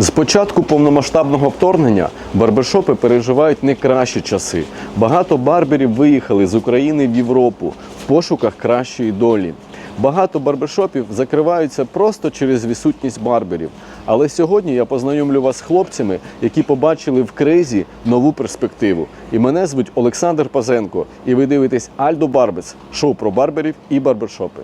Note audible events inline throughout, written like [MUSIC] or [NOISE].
З початку повномасштабного вторгнення барбершопи переживають не кращі часи. Багато барберів виїхали з України в Європу в пошуках кращої долі. Багато барбершопів закриваються просто через відсутність барберів. Але сьогодні я познайомлю вас з хлопцями, які побачили в кризі нову перспективу. І мене звуть Олександр Пазенко. І ви дивитесь Альдо Барбес, шоу про барберів і барбершопи.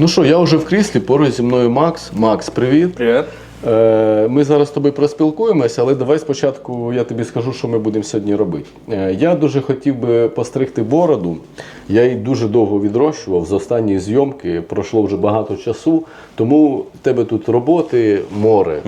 Ну що, я вже в кріслі, поруч зі мною Макс. Макс, привіт. Привіт. Е, Ми зараз з тобою проспілкуємося, але давай спочатку я тобі скажу, що ми будемо сьогодні робити. Е, Я дуже хотів би постригти бороду. Я її дуже довго відрощував. З останньої зйомки пройшло вже багато часу, тому в тебе тут роботи море.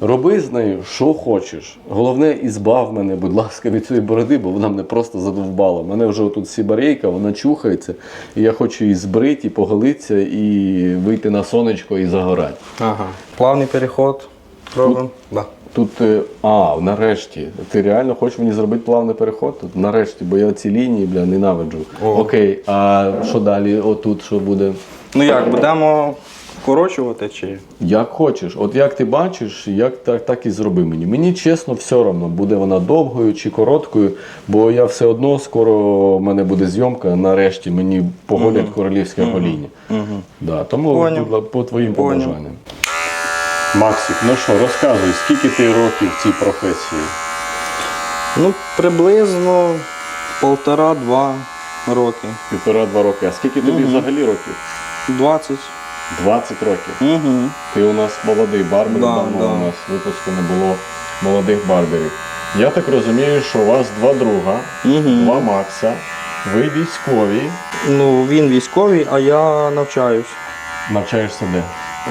Роби з нею, що хочеш. Головне, ізбав мене, будь ласка, від цієї бороди, бо вона мене просто задовбала. У мене вже тут сібарейка, вона чухається, і я хочу її збрити, і поголитися, і вийти на сонечко і загорати. Ага. Плавний переход. Робимо. Да. Тут, е, а, нарешті. Ти реально хочеш мені зробити плавний переход? Тут нарешті, бо я ці лінії, бля, ненавиджу. О. Окей, а що далі? Отут що буде? Ну як, будемо вкорочувати чи. Як хочеш, от як ти бачиш, як так, так і зроби мені. Мені чесно, все одно, буде вона довгою чи короткою, бо я все одно скоро в мене буде зйомка, нарешті мені поголять королівське гоління. Да, тому Поняв. по твоїм побажанням. Максик, ну що, розказуй, скільки ти років в цій професії? Ну, приблизно полтора-два роки. Півтора-два роки. А скільки тобі взагалі років? 20. 20 років. Угу. Ти у нас молодий барбер, Да, давно да. у нас випуску не було молодих барберів. Я так розумію, що у вас два друга, Угу. два Макса, ви військові. Ну, він військовий, а я навчаюсь. Навчаєшся де?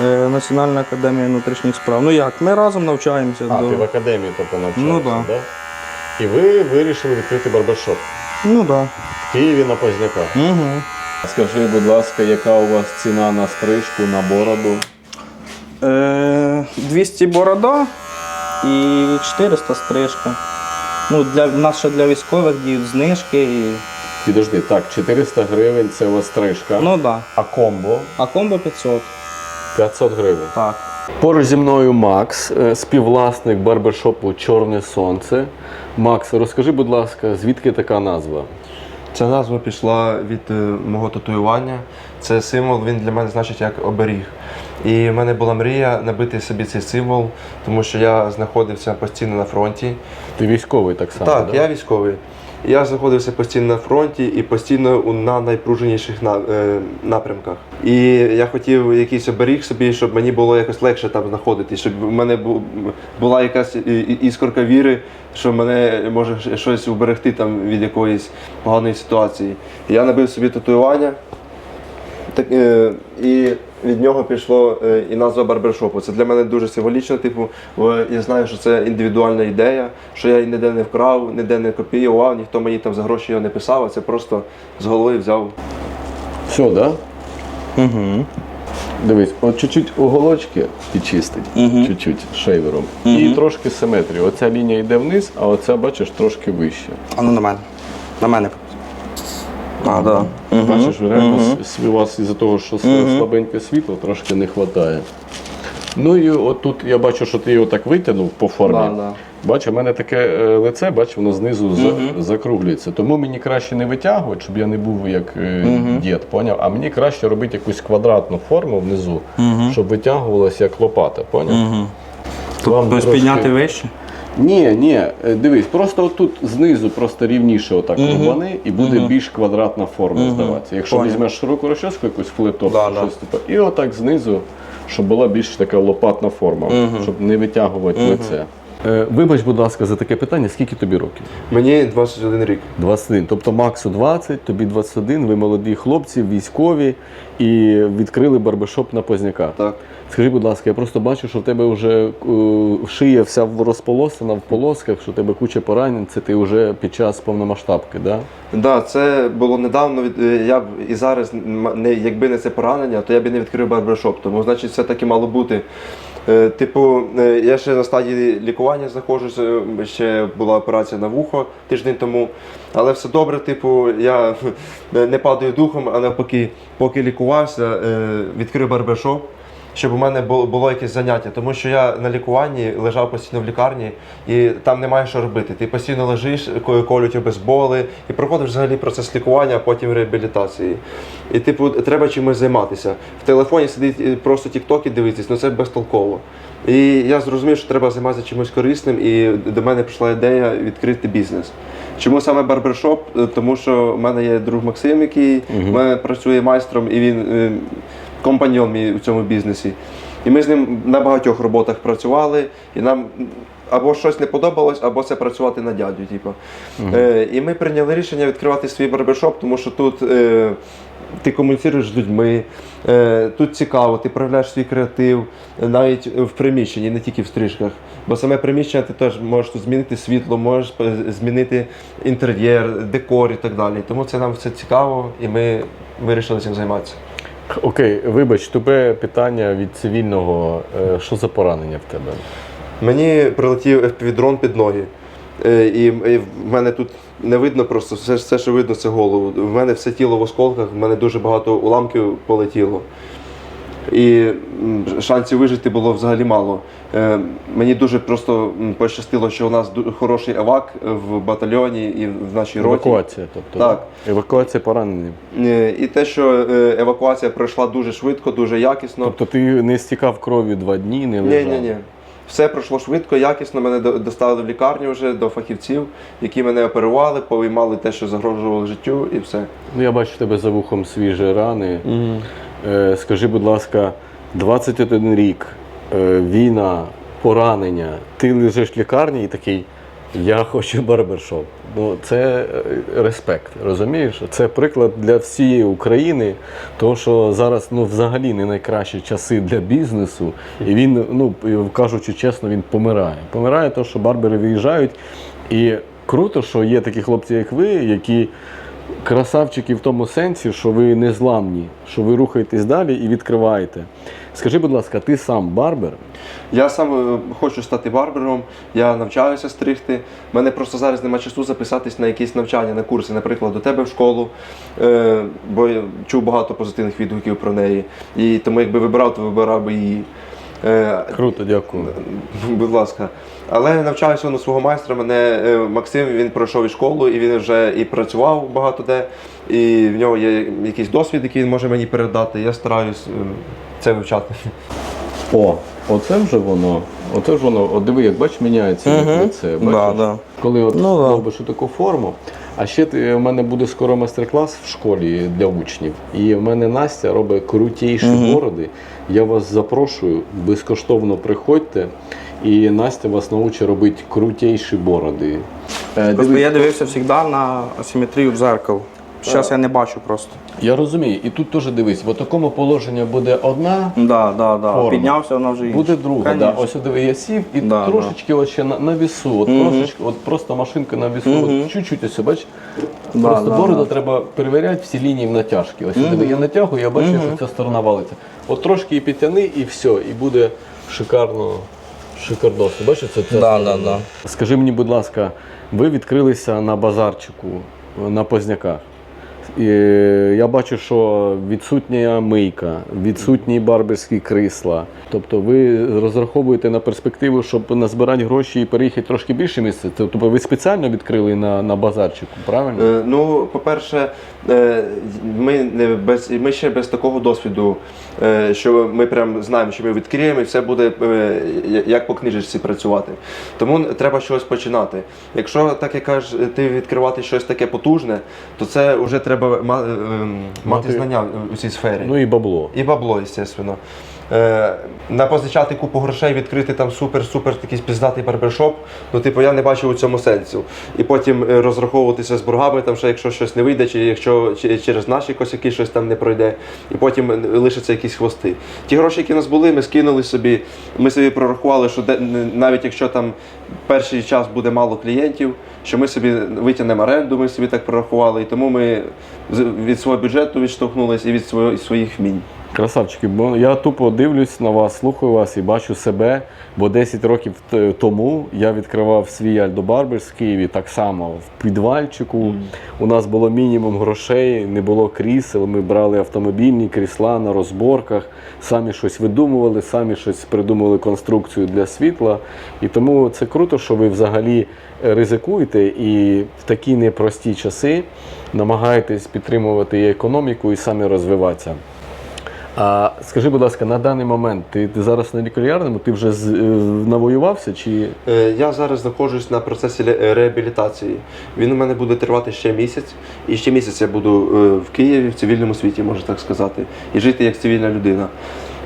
Е, Національна академія внутрішніх справ. Ну як, ми разом навчаємося. А, до- ти в академії тобто навчаєшся, Ну, да. да? І ви вирішили відкрити барбершоп Ну так. Да. в Києві на Позняках. Угу. Скажи, будь ласка, яка у вас ціна на стрижку, на бороду? Е, 200 борода і 400 стрижка. Ну, для, в нас ще для військових діють знижки. І... Підожди, так, 400 гривень це у вас стрижка, Ну так. Да. а комбо А комбо 500. 500 гривень. Так. Поруч зі мною Макс, е, співвласник барбершопу Чорне Сонце. Макс, розкажи, будь ласка, звідки така назва? Ця назва пішла від е, мого татуювання. Це символ, він для мене значить як оберіг. І в мене була мрія набити собі цей символ, тому що я знаходився постійно на фронті. Ти військовий так само. так, да? я військовий. Я знаходився постійно на фронті і постійно на найпруженіших е, напрямках. І я хотів якийсь оберіг собі, щоб мені було якось легше там знаходитись, щоб в мене була якась іскорка віри, що мене може щось уберегти там від якоїсь поганої ситуації. Я набив собі татуювання. Так, е, і від нього пішло е, і назва барбершопу. Це для мене дуже символічно. Типу, я знаю, що це індивідуальна ідея, що я її ніде не вкрав, ніде не копіював, ніхто мені там за гроші його не писав, а це просто з голови взяв. Все, да? Угу. Дивись, от чуть-чуть уголочки підчистить, Мгм. чуть-чуть шейвером. І трошки симетрії. Оця лінія йде вниз, а оця, бачиш, трошки вище. А ну на мене. На мене. А, да. Бачиш, реально у вас із-за того, що слабеньке світло, трошки не вистачає. Ну і от тут я бачу, що ти його так витягнув по формі. Да, да. Бач, у мене таке е, лице, бач, воно знизу за- закруглюється. Тому мені краще не витягувати, щоб я не був як е, дід, поняв? А мені краще робити якусь квадратну форму внизу, щоб витягувалася як лопата, поняв? Тобто підняти вище? Ні, ні, е, дивись, просто отут знизу просто рівніше отак рубани і буде більш квадратна форма здаватися. Якщо Поняв. візьмеш широку розчоску, якусь флетоп, Да, да. щось типу, і отак знизу, щоб була більш така лопатна форма, щоб не витягувати лице. Е, вибач, будь ласка, за таке питання, скільки тобі років? Мені 21 рік. 21. Тобто Максу 20, тобі 21, ви молоді хлопці, військові і відкрили барбершоп на Позняках. Так. Скажи, будь ласка, я просто бачу, що в тебе вже е, шия вся розполосена в полосках, що в тебе куча поранень, це ти вже під час повномасштабки, да? Да, це було недавно. Е, я б і зараз не якби не це поранення, то я б не відкрив барбершоп. Тому значить, все таки мало бути. Е, Типу, я ще на стадії лікування знаходжуся. е, Ще була операція на вухо тиждень тому. Але все добре, типу, я [LAUGHS] не падаю духом, а навпаки, поки лікувався, відкрив барбершоп. Щоб у мене було, було якесь заняття, тому що я на лікуванні лежав постійно в лікарні, і там немає що робити. Ти постійно лежиш, ко- колють обезболи, і проходиш взагалі процес лікування, а потім реабілітації. І типу, треба чимось займатися. В телефоні сидить просто тіктоки дивитись, ну це безтолково. І я зрозумів, що треба займатися чимось корисним, і до мене прийшла ідея відкрити бізнес. Чому саме барбершоп? Е, Тому що в мене є друг Максим, який в мене працює майстром, і він е, компаньон мій у цьому бізнесі. І ми з ним на багатьох роботах працювали, і нам або щось не подобалось, або це працювати на дядю. Типу. Е, і ми прийняли рішення відкривати свій барбершоп, тому що тут е, ти комуніціруєш з людьми, е, тут цікаво, ти проявляєш свій креатив е, навіть в приміщенні, не тільки в стрижках. Бо саме приміщення ти теж можеш тут змінити світло, можеш е, змінити інтер'єр, декор і так далі. Тому це нам все цікаво, і ми вирішили цим займатися. Окей, вибач, тебе питання від цивільного. Е, Що за поранення в тебе? Мені прилетів FPV-дрон під ноги. Е, і в мене тут не видно просто все, все, що видно, це голову. В мене все тіло в осколках, в мене дуже багато уламків полетіло. І шансів вижити було взагалі мало. Е, Мені дуже просто пощастило, що у нас хороший евак в батальйоні і в нашій роті. Евакуація, тобто. Так. Евакуація поранення. Е, І те, що е, евакуація пройшла дуже швидко, дуже якісно. Тобто ти не стікав кров'ю два дні, не лежав? ні, ні. Все пройшло швидко, якісно. Мене до- доставили в лікарню вже до фахівців, які мене оперували, повиймали те, що загрожувало життю, і все. Ну, я бачу тебе за вухом свіжі рани. Е, скажи, будь ласка, 21 рік, е, війна, поранення, ти лежиш в лікарні і такий. Я хочу барбершоп. Ну це е, респект, розумієш? Це приклад для всієї України, тому що зараз ну взагалі не найкращі часи для бізнесу, і він, ну кажучи чесно, він помирає. Помирає, тому що барбери виїжджають. І круто, що є такі хлопці, як ви, які красавчики в тому сенсі, що ви не зламні, що ви рухаєтесь далі і відкриваєте. Скажи, будь ласка, ти сам барбер? Я сам е, хочу стати барбером, я навчаюся стригти. У мене просто зараз немає часу записатись на якісь навчання, на курси, наприклад, до тебе в школу, е, бо я чув багато позитивних відгуків про неї. І тому якби вибирав, то вибирав би її. Е, Круто, дякую. [LAUGHS] Будь ласка. Але навчаюся на свого майстра. Мене е, Максим він пройшов і школу, і він вже і працював багато де. І в нього є якийсь досвід, який він може мені передати. Я стараюсь е, це вивчати. О, оце вже воно. Оце ж воно. От диви, як бачиш, міняється як Мгм. лице. Да, да. Коли от Ну, да. робиш таку форму. А ще в мене буде скоро майстер-клас в школі для учнів. І в мене Настя робить крутіші угу. бороди. Я вас запрошую, безкоштовно приходьте. І Настя вас научить робити крутіші бороди. Е, Просто я дивився завжди на асиметрію в зеркало. Зараз я не бачу просто. я розумію, і тут теж дивись, в такому положенні буде одна, Да, да, да. Форма. Піднявся, вона вже інша. Буде друга, да. Конечно. ось сюди я сів і Да, трошечки от ще на, на вісу, от трошечки, от просто машинка на вісу, от чуть-чуть ось, бач. Да, просто да, бороду треба перевіряти всі лінії в натяжки. Ось сюди я натягую, я бачу, що ця сторона валиться. От трошки і підтяни, і все, і буде шикарно. Шикардосно. Бачиш, це ця Да, сторона? да, да. Скажи мені, будь ласка, ви відкрилися на базарчику на Позняках. І я бачу, що відсутня мийка, відсутні барберські крісла. Тобто ви розраховуєте на перспективу, щоб назбирати гроші і переїхати трошки більше місце. Тобто ви спеціально відкрили на, на базарчику, правильно? Е, Ну, по-перше, е, ми, не без, ми ще без такого досвіду, е, що ми прям знаємо, що ми відкриємо і все буде е, як по книжечці працювати. Тому треба щось починати. Якщо, так як кажеш, ти відкривати щось таке потужне, то це вже треба ма- е, ем, мати Мати- знання у цій сфері. Ну і бабло. І бабло, звісно. Е, напозичати купу грошей, відкрити там супер-супер такий піздатий барбершоп. Ну, типу, я не бачив у цьому сенсу. І потім е, розраховуватися з боргами, там ще якщо щось не вийде, чи якщо через наші косяки щось там не пройде, і потім е, лишаться якісь хвости. Ті гроші, які у нас були, ми скинули собі. Ми собі прорахували, що де, навіть якщо там перший час буде мало клієнтів, що ми собі витягнемо оренду, ми собі так прорахували, і тому ми від свого бюджету відштовхнулися і від своїх вмінь. Красавчики, бо я тупо дивлюсь на вас, слухаю вас і бачу себе. Бо 10 років тому я відкривав свій Альдо Барберс в Києві так само в підвальчику. У нас було мінімум грошей, не було крісел. Ми брали автомобільні крісла на розборках, самі щось видумували, самі щось придумували конструкцію для світла. І тому це круто, що ви взагалі ризикуєте і в такі непрості часи намагаєтесь підтримувати і економіку, і самі розвиватися. А скажи, будь ласка, на даний момент ти, ти зараз на лікарняному, ти вже з, е, навоювався чи Е, Я зараз знаходжусь на процесі ле- реабілітації. Він у мене буде тривати ще місяць, і ще місяць я буду е, в Києві, в цивільному світі, можна так сказати, і жити як цивільна людина.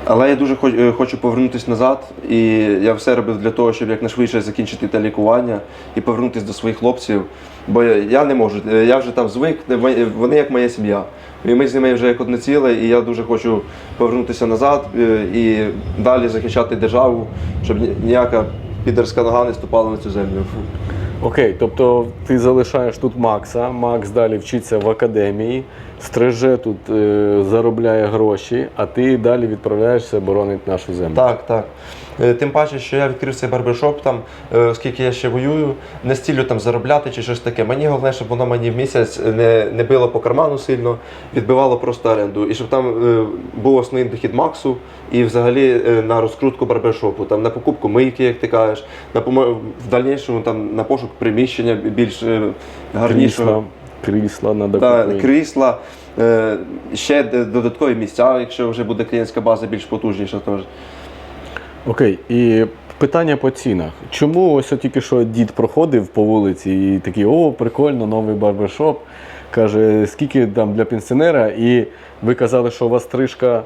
Але я дуже е, хочу повернутися назад, і я все робив для того, щоб якнайшвидше закінчити те лікування і повернутися до своїх хлопців. Бо я- не можу, е, я вже там звик, вони як моя сім'я. І ми з ними вже як одне ціле, і я дуже хочу повернутися назад е, і далі захищати державу, щоб ніяка підерська нога не ступала на цю землю. окей, тобто ти залишаєш тут Макса, Макс далі вчиться в академії, стриже тут е, заробляє гроші, а ти далі відправляєшся боронити нашу землю. Так, так. Е, Тим паче, що я відкрив цей барбершоп, там, е, оскільки я ще воюю, не з ціллю там заробляти чи щось таке. Мені головне, щоб воно мені в місяць не, не било по карману сильно, відбивало просто оренду. І щоб там е, був основний дохід Максу і взагалі е, на розкрутку барбершопу, там, на покупку мийки, як ти кажеш, на в дальнішому там, на пошук приміщення більш е, гарнішого. Крісла, надо Та, купити. крісла, е, ще додаткові місця, якщо вже буде клієнтська база більш потужніша. Теж. Окей, і питання по цінах. Чому ось тільки що дід проходив по вулиці і такий, о, прикольно, новий барбершоп. Каже, скільки там для пенсіонера, і ви казали, що у вас стрижка.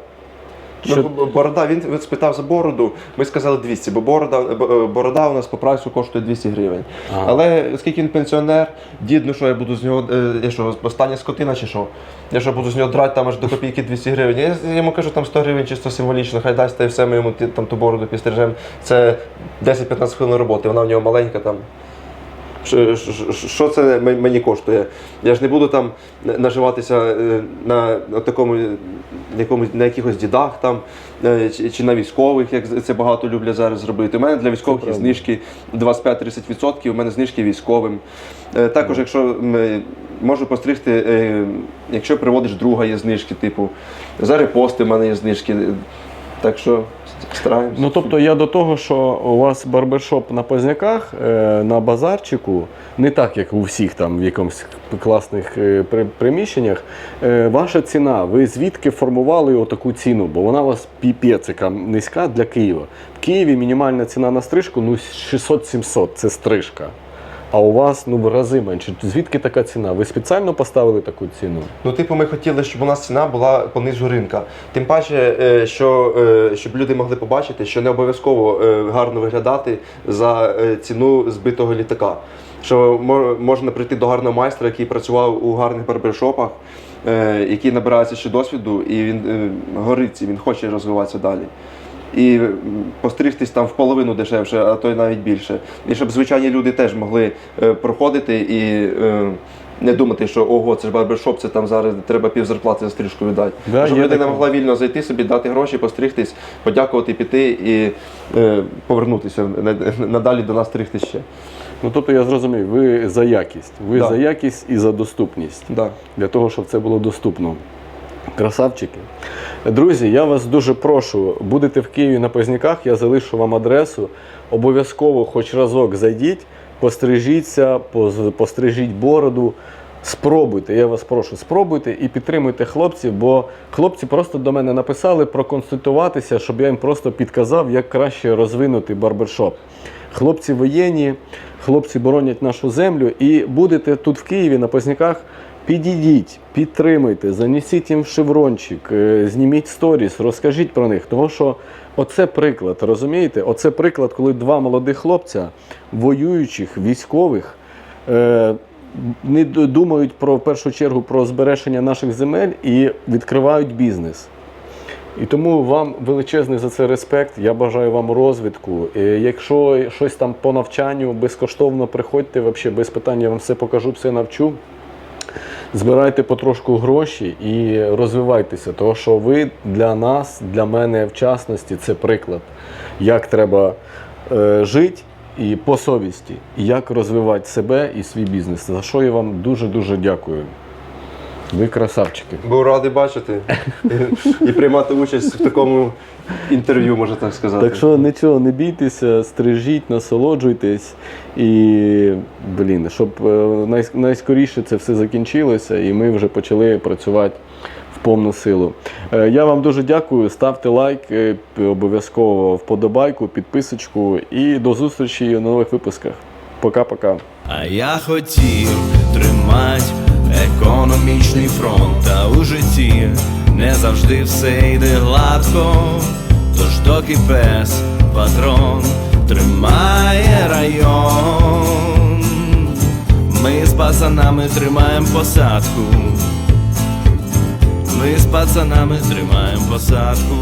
Що... Ну, борода, він, він спитав за бороду, ми сказали 200, бо борода, е, борода у нас по прайсу коштує 200 гривень. Ага. Але оскільки він пенсіонер, дід, ну що я буду з нього, е, я що, остання скотина чи що? Я що буду з нього драти там аж до копійки 200 гривень. Я йому кажу, там 100 гривень чисто символічно, хай дасть та й все, ми йому там ту бороду підстрижемо. Це 10-15 хвилин роботи, вона в нього маленька там. Що, це мені коштує? Я ж не буду там наживатися е, на, на такому якомусь на якихось дідах там е, чи, на військових, як це багато люблять зараз зробити. У мене для військових є знижки 25-30%, у мене знижки військовим. Е, Також, якщо можу постригти, якщо приводиш друга, є знижки, типу за репости в мене є знижки. Так що стараємося. Ну тобто я до того, що у вас барбершоп на Позняках, е, на базарчику, не так, як у всіх там в якомусь класних е, приміщеннях. Е, Ваша ціна, ви звідки формували отаку ціну? Бо вона у вас піпецька низька для Києва. В Києві мінімальна ціна на стрижку ну 600-700 це стрижка. А у вас ну в рази менше. Звідки така ціна? Ви спеціально поставили таку ціну? Ну, типу, ми хотіли, щоб у нас ціна була понизу ринка. Тим паче, е, що е, щоб люди могли побачити, що не обов'язково е, гарно виглядати за ціну збитого літака. Що мо- можна прийти до гарного майстра, який працював у гарних барбершопах, який набирається ще досвіду, і він горить, цим, він хоче розвиватися далі. І постригтись там в половину дешевше, а то й навіть більше. І щоб звичайні люди теж могли е, проходити і е, не думати, що ого, це ж барбершоп, це там зараз треба пів зарплати за стрижку віддати. Да, щоб людина могла вільно зайти собі, дати гроші, постригтись, подякувати, піти і е, повернутися надалі до нас стригтись ще. Ну тобто я зрозумів, ви за якість. Ви Да. за якість і за доступність. Да. для того, щоб це було доступно. Красавчики. Друзі, я вас дуже прошу, будете в Києві на Позняках, я залишу вам адресу. Обов'язково хоч разок зайдіть, пострижіться, пострижіть бороду. Спробуйте, я вас прошу, спробуйте і підтримуйте хлопців, бо хлопці просто до мене написали проконсультуватися, щоб я їм просто підказав, як краще розвинути барбершоп. Хлопці воєнні, хлопці боронять нашу землю. І будете тут в Києві на Позняках. Підійдіть, підтримуйте, занесіть їм шеврончик, е, зніміть сторіс, розкажіть про них. Тому що оце приклад, розумієте? Оце приклад, коли два молодих хлопця, воюючих, військових, е, не думають про в першу чергу про збереження наших земель і відкривають бізнес. І тому вам величезний за це респект. Я бажаю вам розвитку. Е, Якщо щось там по навчанню безкоштовно приходьте, вообще без питань, я вам все покажу, все навчу. Збирайте потрошку гроші і розвивайтеся, тому що ви для нас, для мене в частності, це приклад, як треба е, жити і по совісті, як розвивати себе і свій бізнес. За що я вам дуже-дуже дякую. Ви красавчики. Був радий бачити і приймати участь в такому інтерв'ю, можна так сказати. Так що нічого, не бійтеся, стрижіть, насолоджуйтесь і, блін, щоб е, найскоріше це все закінчилося, і ми вже почали працювати в повну силу. Е, Я вам дуже дякую. Ставте лайк, е, обов'язково вподобайку, підписочку і до зустрічі на нових випусках. Пока-пока. А я хотів тримати економічний фронт, та у житті не завжди все йде гладко. Тож доки пес патрон тримає район, ми з пацанами тримаємо посадку. Ми з пацанами тримаємо посадку.